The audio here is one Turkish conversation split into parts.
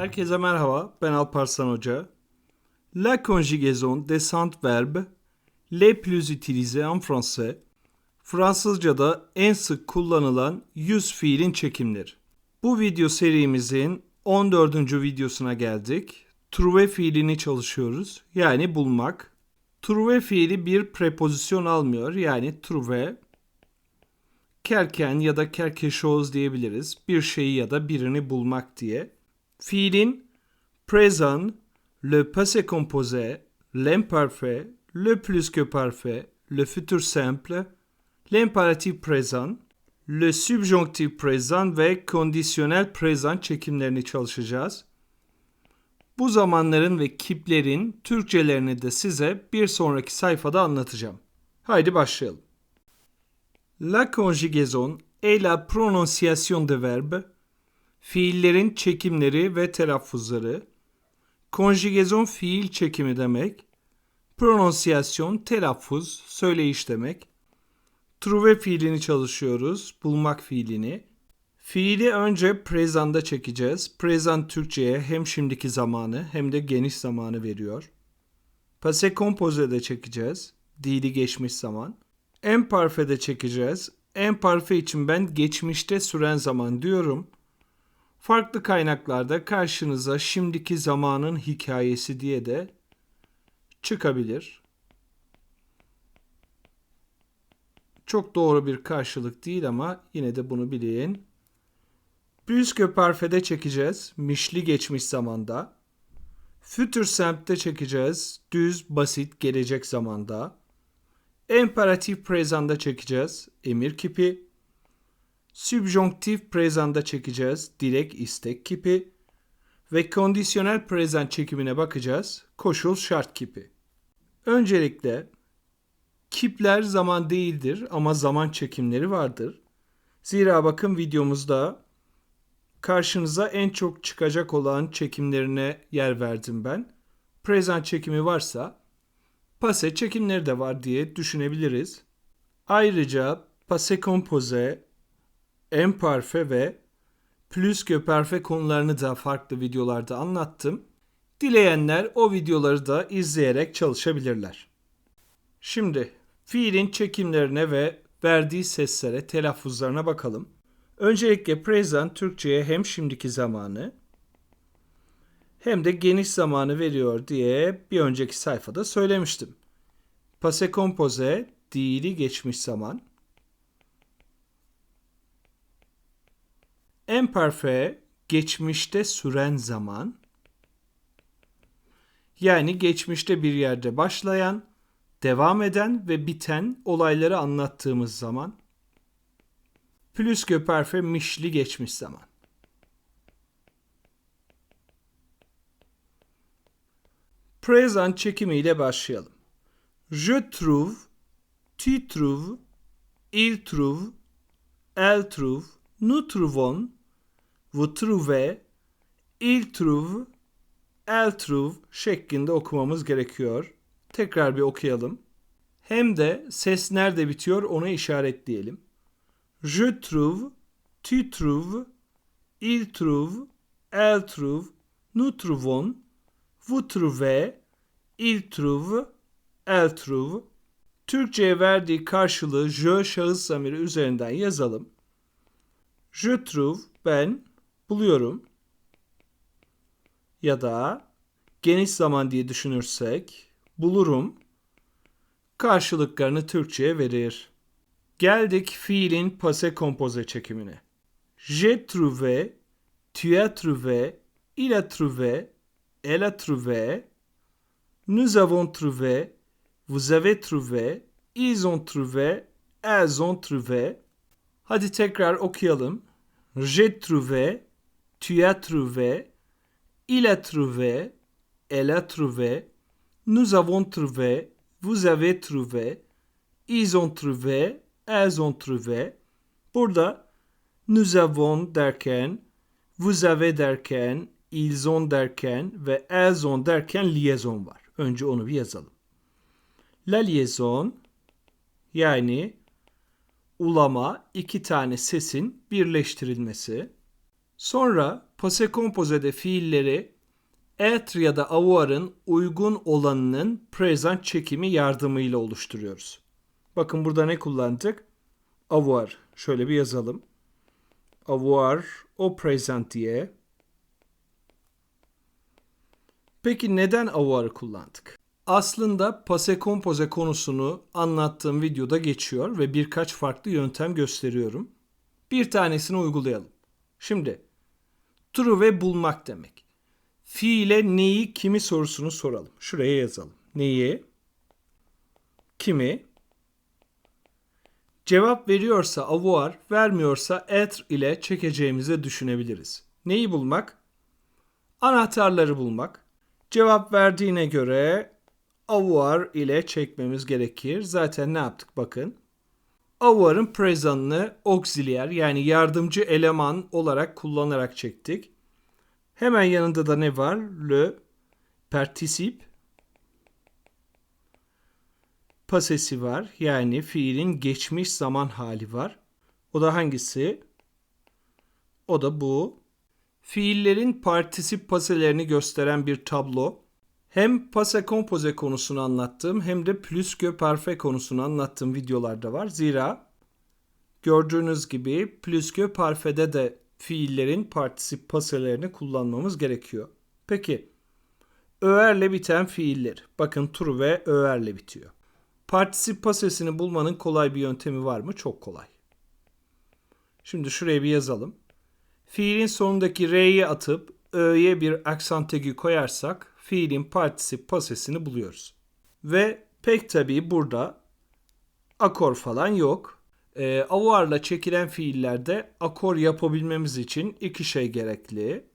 Herkese merhaba, ben Alparslan Hoca. La conjugaison des verbes les plus utilisés en français, Fransızca'da en sık kullanılan yüz fiilin çekimleri. Bu video serimizin 14. videosuna geldik. Trouver fiilini çalışıyoruz, yani bulmak. Trouver fiili bir prepozisyon almıyor, yani trouver. Kerken ya da chose diyebiliriz. Bir şeyi ya da birini bulmak diye. Fiilin présent, le passé composé, l'imparfait, le plus que parfait, le futur simple, l'impératif présent, le subjonctif présent ve conditionnel présent çekimlerini çalışacağız. Bu zamanların ve kiplerin Türkçelerini de size bir sonraki sayfada anlatacağım. Haydi başlayalım. La conjugaison est la prononciation de verbes Fiillerin çekimleri ve telaffuzları. Konjugasyon fiil çekimi demek. Prononciation telaffuz, söyleyiş demek. Trouver fiilini çalışıyoruz, bulmak fiilini. Fiili önce present'da çekeceğiz. Present Türkçe'ye hem şimdiki zamanı hem de geniş zamanı veriyor. Passé composé'de çekeceğiz. Dili geçmiş zaman. Imparfait'de çekeceğiz. Imparfait için ben geçmişte süren zaman diyorum. Farklı kaynaklarda karşınıza şimdiki zamanın hikayesi diye de çıkabilir. Çok doğru bir karşılık değil ama yine de bunu bilin. Puisque parfait'de çekeceğiz. Mişli geçmiş zamanda. Future simple'de çekeceğiz. Düz, basit, gelecek zamanda. Imperatif present'da çekeceğiz. Emir kipi. Subjonktif present'da çekeceğiz. Direkt istek kipi. Ve kondisyonel present çekimine bakacağız. Koşul şart kipi. Öncelikle kipler zaman değildir ama zaman çekimleri vardır. Zira bakın videomuzda karşınıza en çok çıkacak olan çekimlerine yer verdim ben. Present çekimi varsa pase çekimleri de var diye düşünebiliriz. Ayrıca passé composé, imparfe ve plus que parfait konularını da farklı videolarda anlattım. Dileyenler o videoları da izleyerek çalışabilirler. Şimdi fiilin çekimlerine ve verdiği seslere, telaffuzlarına bakalım. Öncelikle present Türkçe'ye hem şimdiki zamanı hem de geniş zamanı veriyor diye bir önceki sayfada söylemiştim. Passé composé, dili geçmiş zaman. Imparfait, geçmişte süren zaman. Yani geçmişte bir yerde başlayan, devam eden ve biten olayları anlattığımız zaman. Plus parfait, mişli geçmiş zaman. Present çekimiyle başlayalım. Je trouve, tu trouves, il trouve, elle trouve, nous trouvons, vous trouvez, il trouve, elle trouve şeklinde okumamız gerekiyor. Tekrar bir okuyalım. Hem de ses nerede bitiyor onu işaretleyelim. Je trouve, tu trouves, il trouve, elle trouve, nous trouvons, vous trouvez, il trouve, elle trouve. Türkçe'ye verdiği karşılığı je şahıs zamiri üzerinden yazalım. Je trouve ben buluyorum. Ya da geniş zaman diye düşünürsek bulurum karşılıklarını Türkçe'ye verir. Geldik fiilin passé composé çekimine. J'ai trouvé, tu as trouvé, il a trouvé, elle a trouvé, nous avons trouvé, vous avez trouvé, ils ont trouvé, elles ont trouvé. Hadi tekrar okuyalım. J'ai trouvé, tu as trouvé, il a trouvé, elle a trouvé, nous avons trouvé, vous avez trouvé, ils ont trouvé, elles ont trouvé. Burada nous avons derken, vous avez derken, ils ont derken ve elles ont derken liaison var. Önce onu bir yazalım. La liaison yani ulama iki tane sesin birleştirilmesi. Sonra Pase kompozede fiilleri être ya da avoir'ın uygun olanının present çekimi yardımıyla oluşturuyoruz. Bakın burada ne kullandık? Avoir. Şöyle bir yazalım. Avoir au present diye. Peki neden avoir'ı kullandık? Aslında pase kompoze konusunu anlattığım videoda geçiyor ve birkaç farklı yöntem gösteriyorum. Bir tanesini uygulayalım. Şimdi true bulmak demek. Fiile neyi kimi sorusunu soralım. Şuraya yazalım. Neyi? Kimi? Cevap veriyorsa avoir, vermiyorsa être ile çekeceğimizi düşünebiliriz. Neyi bulmak? Anahtarları bulmak. Cevap verdiğine göre avoir ile çekmemiz gerekir. Zaten ne yaptık bakın. Avoir'ın present'ını auxiliar yani yardımcı eleman olarak kullanarak çektik. Hemen yanında da ne var? Le participe pasesi var. Yani fiilin geçmiş zaman hali var. O da hangisi? O da bu. Fiillerin partisip paselerini gösteren bir tablo. Hem pase kompoze konusunu anlattığım hem de plus que parfait konusunu anlattığım videolarda var. Zira gördüğünüz gibi plus que parfait'de de fiillerin partisip paselerini kullanmamız gerekiyor. Peki öerle biten fiiller. Bakın true ve öerle bitiyor. Partisip pasesini bulmanın kolay bir yöntemi var mı? Çok kolay. Şimdi şuraya bir yazalım. Fiilin sonundaki R'yi atıp Ö'ye bir aksant egi koyarsak fiilin partisip pasesini buluyoruz. Ve pek tabii burada akor falan yok. E, avoir'la çekilen fiillerde akor yapabilmemiz için iki şey gerekli.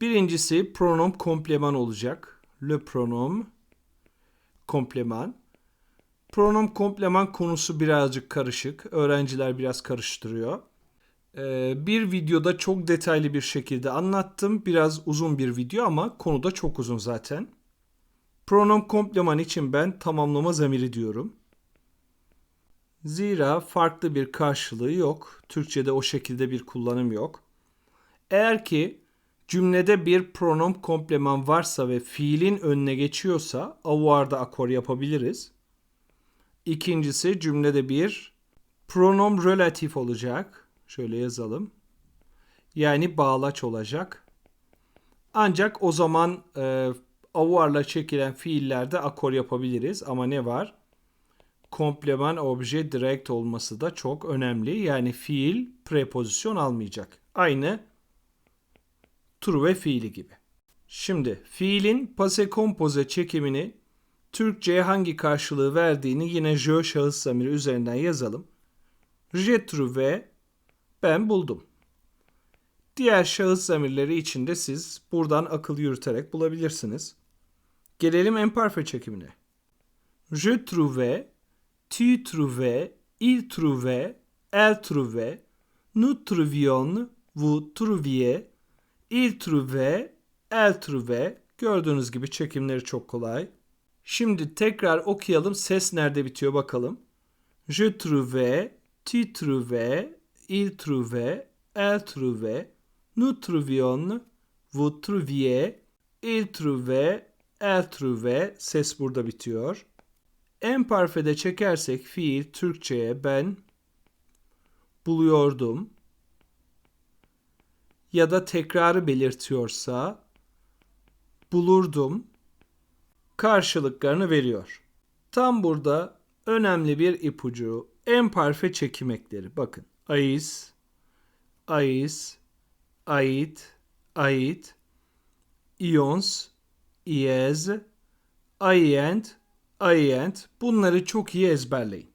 Birincisi pronom kompleman olacak. Le pronom kompleman. Pronom kompleman konusu birazcık karışık. Öğrenciler biraz karıştırıyor. Ee, bir videoda çok detaylı bir şekilde anlattım. Biraz uzun bir video ama konu da çok uzun zaten. Pronom kompleman için ben tamamlama zamiri diyorum. Zira farklı bir karşılığı yok. Türkçe'de o şekilde bir kullanım yok. Eğer ki cümlede bir pronom kompleman varsa ve fiilin önüne geçiyorsa avoir'da akor yapabiliriz. İkincisi cümlede bir pronom relatif olacak. Şöyle yazalım. Yani bağlaç olacak. Ancak o zaman e, avoir'la çekilen fiillerde akor yapabiliriz. Ama ne var? Kompleman obje direkt olması da çok önemli. Yani fiil prepozisyon almayacak. Aynı true ve fiili gibi. Şimdi fiilin pase kompoze çekimini Türkçe'ye hangi karşılığı verdiğini yine je şahıs zamiri üzerinden yazalım. Je trouve ben buldum. Diğer şahıs zamirleri için de siz buradan akıl yürüterek bulabilirsiniz. Gelelim emparfe çekimine. Je trouve, tu trouve, il trouve, elle trouve, nous trouvions, vous trouviez, il trouve, elle trouve. Gördüğünüz gibi çekimleri çok kolay. Şimdi tekrar okuyalım. Ses nerede bitiyor bakalım. Je trouve, tu trouve, il trouve, elle trouve, nous trouvions, vous trouviez, il trouve, elle trouve. Ses burada bitiyor. En parfede çekersek fiil Türkçe'ye ben buluyordum ya da tekrarı belirtiyorsa bulurdum karşılıklarını veriyor. Tam burada önemli bir ipucu en parfe çekim ekleri. Bakın ais, ais, ait, ait, ions, iez, aient, aient bunları çok iyi ezberleyin.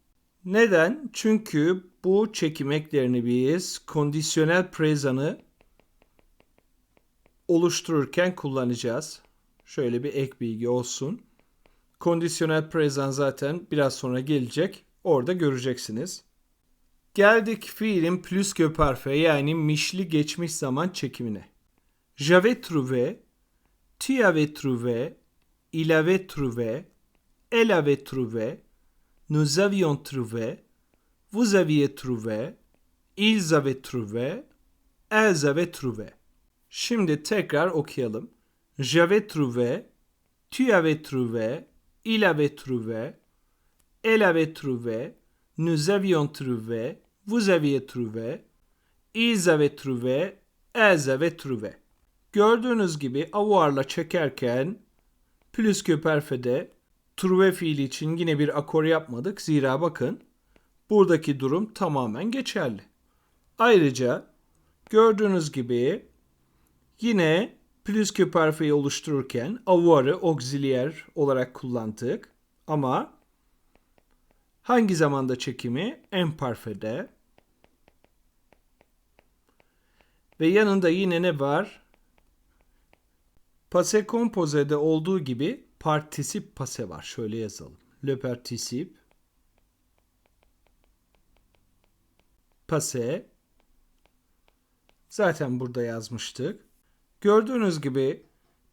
Neden? Çünkü bu çekim eklerini biz kondisyonel prezanı oluştururken kullanacağız. Şöyle bir ek bilgi olsun. Kondisyonel present zaten biraz sonra gelecek. Orada göreceksiniz. Geldik fiilin plus parfait yani mişli geçmiş zaman çekimine. J'avais trouvé, tu avais trouvé, il avait trouvé, elle avait trouvé, nous avions trouvé, vous aviez trouvé, ils avaient trouvé, elles avaient trouvé. Şimdi tekrar okuyalım. J'avais trouvé, tu avais trouvé, il avait trouvé, elle avait trouvé, nous avions trouvé, vous aviez trouvé, ils avaient trouvé, elles avaient trouvé. Gördüğünüz gibi avuarla çekerken püskü perfede trouvé fiili için yine bir akor yapmadık. Zira bakın buradaki durum tamamen geçerli. Ayrıca gördüğünüz gibi yine püskü perfeyi oluştururken avuarı auxilier olarak kullandık. Ama hangi zamanda çekimi? En parfede. Ve yanında yine ne var? Passé composé'de olduğu gibi partisip passé var. Şöyle yazalım. Le participe passé zaten burada yazmıştık. Gördüğünüz gibi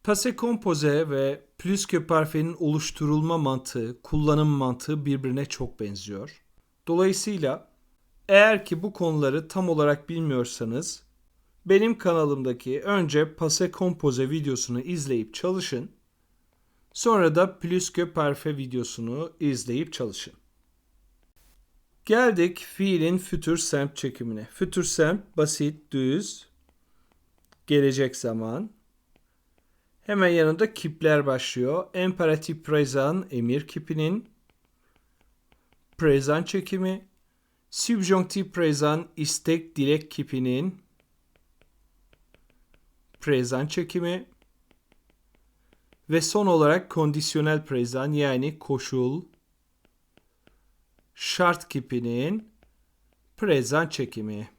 passé composé ve plus que parfait'in oluşturulma mantığı, kullanım mantığı birbirine çok benziyor. Dolayısıyla eğer ki bu konuları tam olarak bilmiyorsanız benim kanalımdaki önce passé composé videosunu izleyip çalışın. Sonra da plus que parfait videosunu izleyip çalışın. Geldik fiilin futur semp çekimine. Futur semp basit, düz, gelecek zaman. Hemen yanında kipler başlıyor. Imperatif present emir kipinin present çekimi. Subjonctif present istek dilek kipinin present çekimi ve son olarak kondisyonel present yani koşul şart kipinin present çekimi.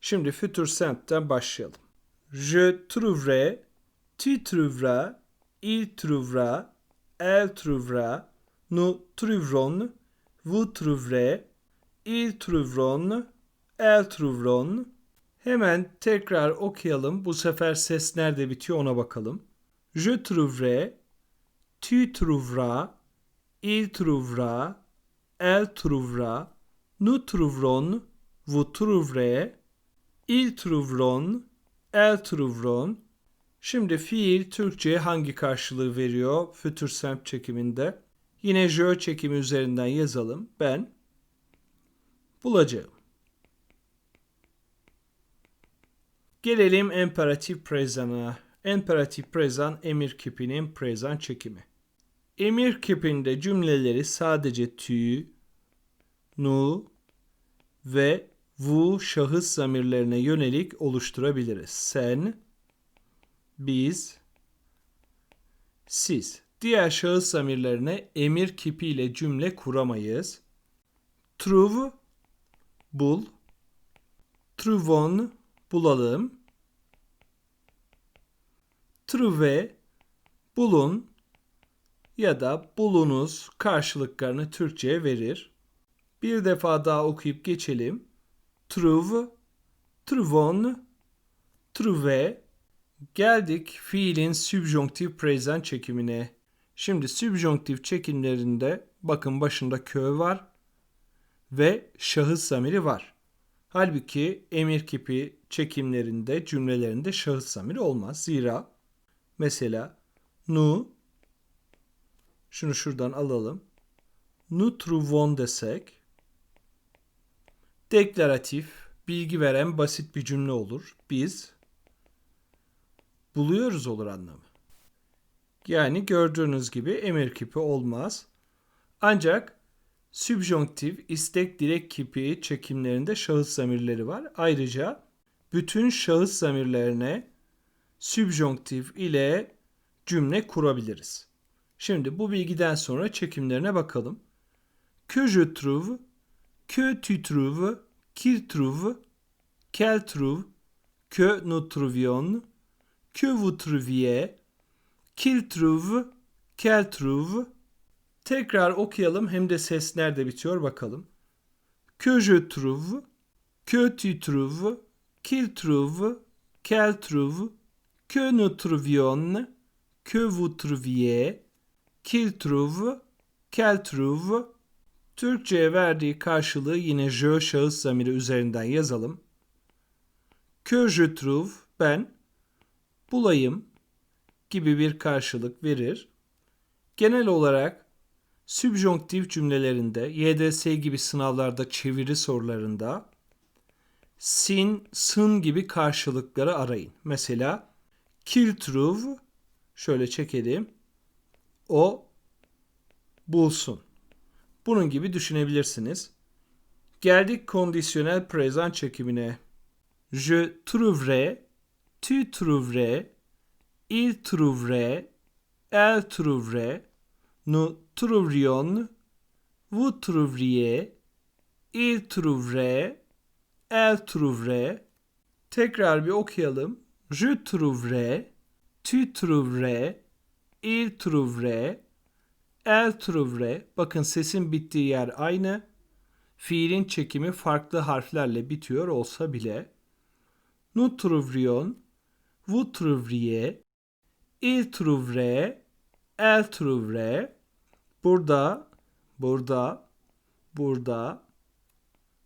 Şimdi future semp'ten başlayalım. Je trouverai, tu trouveras, il trouvera, elle trouvera, nous trouverons, vous trouverez, ils trouveront, elles trouveront. Hemen tekrar okuyalım. Bu sefer ses nerede bitiyor ona bakalım. Je trouverai, tu trouveras, il trouvera, elle trouvera, nous trouverons, vous trouverez, ils trouveront, elles trouveront. Şimdi fiil Türkçe'ye hangi karşılığı veriyor future semp çekiminde? Yine je çekimi üzerinden yazalım. Ben bulacağım. Gelelim imperatif present'a. Imperatif present emir kipinin present çekimi. Emir kipinde cümleleri sadece tu, nu ve vu şahıs zamirlerine yönelik oluşturabiliriz. Sen, biz, siz. Diğer şahıs zamirlerine emir kipiyle cümle kuramayız. Trouve, bul. Trouvon, bulalım. Trouve, bulun ya da bulunuz karşılıklarını Türkçe'ye verir. Bir defa daha okuyup geçelim. Trouve, trouvon, trouver. Geldik fiilin subjonktif present çekimine. Şimdi subjonktif çekimlerinde bakın başında kö var ve şahıs zamiri var. Halbuki emir kipi çekimlerinde cümlelerinde şahıs zamiri olmaz. Zira mesela nu şunu şuradan alalım. Nu trouvons desek deklaratif, bilgi veren basit bir cümle olur. Biz buluyoruz olur anlamı. Yani gördüğünüz gibi emir kipi olmaz. Ancak subjonktif, istek direkt kipi çekimlerinde şahıs zamirleri var. Ayrıca bütün şahıs zamirlerine subjonktif ile cümle kurabiliriz. Şimdi bu bilgiden sonra çekimlerine bakalım. Que je trouve, que tu trouves, qu'il trouve, qu'elle trouve, que nous trouvions, que vous trouviez, qu'il trouve, qu'elle trouve. Tekrar okuyalım hem de ses nerede bitiyor bakalım. Que je trouve, que tu trouves, qu'il trouve, qu'elle trouve, que nous trouvions, que vous trouviez, qu'il trouve, qu'elle trouve. Türkçe'ye verdiği karşılığı yine je şahıs zamiri üzerinden yazalım. Que je trouve, ben. Bulayım gibi bir karşılık verir. Genel olarak sübjonktif cümlelerinde, YDS gibi sınavlarda çeviri sorularında sin, sın gibi karşılıkları arayın. Mesela qu'il trouve şöyle çekelim. O bulsun. Bunun gibi düşünebilirsiniz. Geldik kondisyonel prezent çekimine. Je trouverai, tu trouverais, il trouverait, elle trouverait, nous trouverions, vous trouveriez, il trouverait, elle trouverait. Tekrar bir okuyalım. Je trouverai, tu trouverais, il trouverait, elle trouverait. Bakın sesin bittiği yer aynı. Fiilin çekimi farklı harflerle bitiyor olsa bile. Nous trouverions, vous trouveriez, il trouverait, elle trouverait. Burada, burada, burada.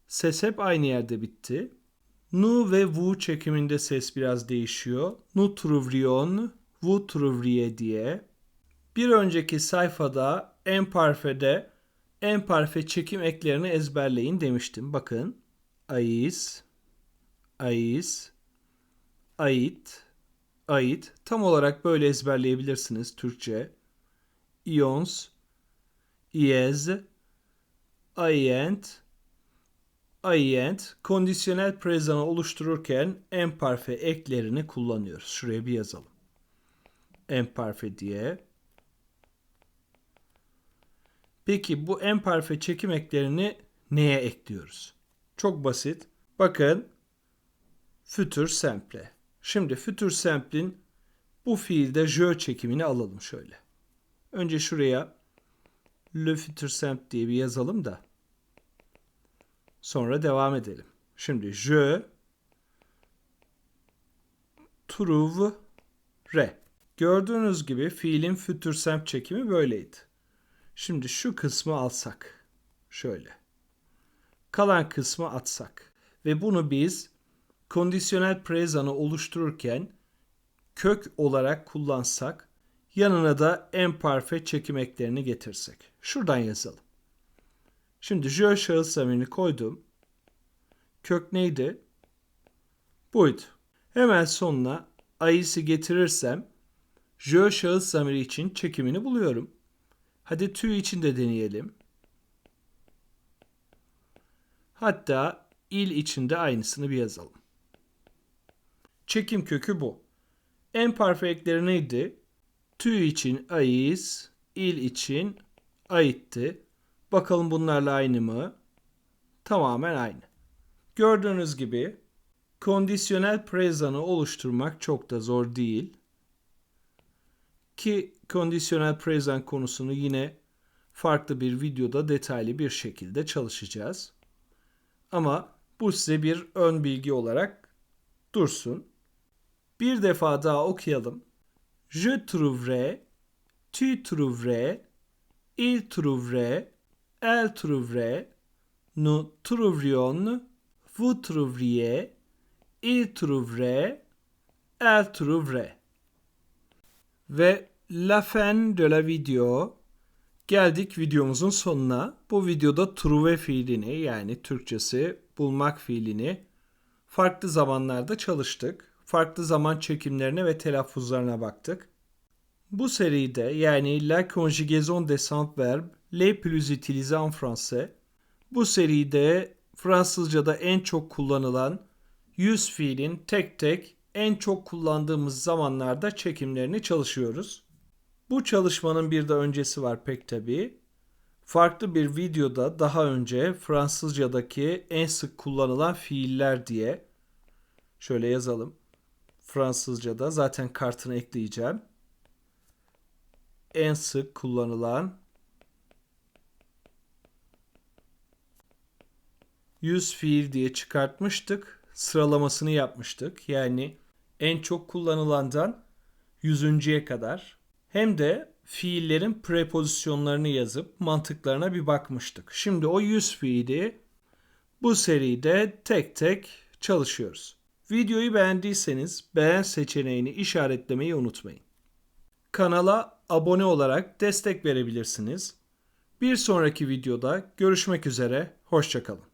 Ses hep aynı yerde bitti. Nu ve vu çekiminde ses biraz değişiyor. Nous trouverions, vous trouveriez diye. Bir önceki sayfada en parfede en parfe çekim eklerini ezberleyin demiştim. Bakın. Ais, ais, ait, ait. Tam olarak böyle ezberleyebilirsiniz Türkçe. Ions, iez, aient, aient. Kondisyonel prezanı oluştururken en parfe eklerini kullanıyoruz. Şuraya bir yazalım. En parfe diye. Peki bu en parfe çekim eklerini neye ekliyoruz? Çok basit. Bakın future simple. Şimdi future simple'in bu fiilde je çekimini alalım şöyle. Önce şuraya le future simple diye bir yazalım da sonra devam edelim. Şimdi je trouve re. Gördüğünüz gibi fiilin future simple çekimi böyleydi. Şimdi şu kısmı alsak. Şöyle. Kalan kısmı atsak. Ve bunu biz kondisyonel prezanı oluştururken kök olarak kullansak yanına da en parfe çekim eklerini getirsek. Şuradan yazalım. Şimdi je şahıs zamirini koydum. Kök neydi? Buydu. Hemen sonuna ayısı getirirsem je şahıs zamiri için çekimini buluyorum. Hadi tüy için de deneyelim. Hatta il için de aynısını bir yazalım. Çekim kökü bu. Ekleri neydi? Tüy için ais, il için aitti. Bakalım bunlarla aynı mı? Tamamen aynı. Gördüğünüz gibi kondisyonel prezanı oluşturmak çok da zor değil. Ki kondisyonel present konusunu yine farklı bir videoda detaylı bir şekilde çalışacağız. Ama bu size bir ön bilgi olarak dursun. Bir defa daha okuyalım. Je trouverai, tu trouverais, il trouverait, elle trouverait, nous trouverions, vous trouveriez, il trouverait, elle trouverait. Ve la fin de la video. Geldik videomuzun sonuna. Bu videoda trouver fiilini yani Türkçesi bulmak fiilini farklı zamanlarda çalıştık. Farklı zaman çekimlerine ve telaffuzlarına baktık. Bu seride yani la conjugaison des cent verbes les plus utilisés en français bu seride Fransızca'da en çok kullanılan yüz fiilin tek tek en çok kullandığımız zamanlarda çekimlerini çalışıyoruz. Bu çalışmanın bir de öncesi var pek tabii. Farklı bir videoda daha önce Fransızcadaki en sık kullanılan fiiller diye şöyle yazalım. Fransızcada zaten kartını ekleyeceğim. En sık kullanılan yüz fiil diye çıkartmıştık. Sıralamasını yapmıştık. Yani en çok kullanılandan yüzüncüye kadar hem de fiillerin prepozisyonlarını yazıp mantıklarına bir bakmıştık. Şimdi o yüz fiili bu seride tek tek çalışıyoruz. Videoyu beğendiyseniz beğen seçeneğini işaretlemeyi unutmayın. Kanala abone olarak destek verebilirsiniz. Bir sonraki videoda görüşmek üzere, hoşçakalın.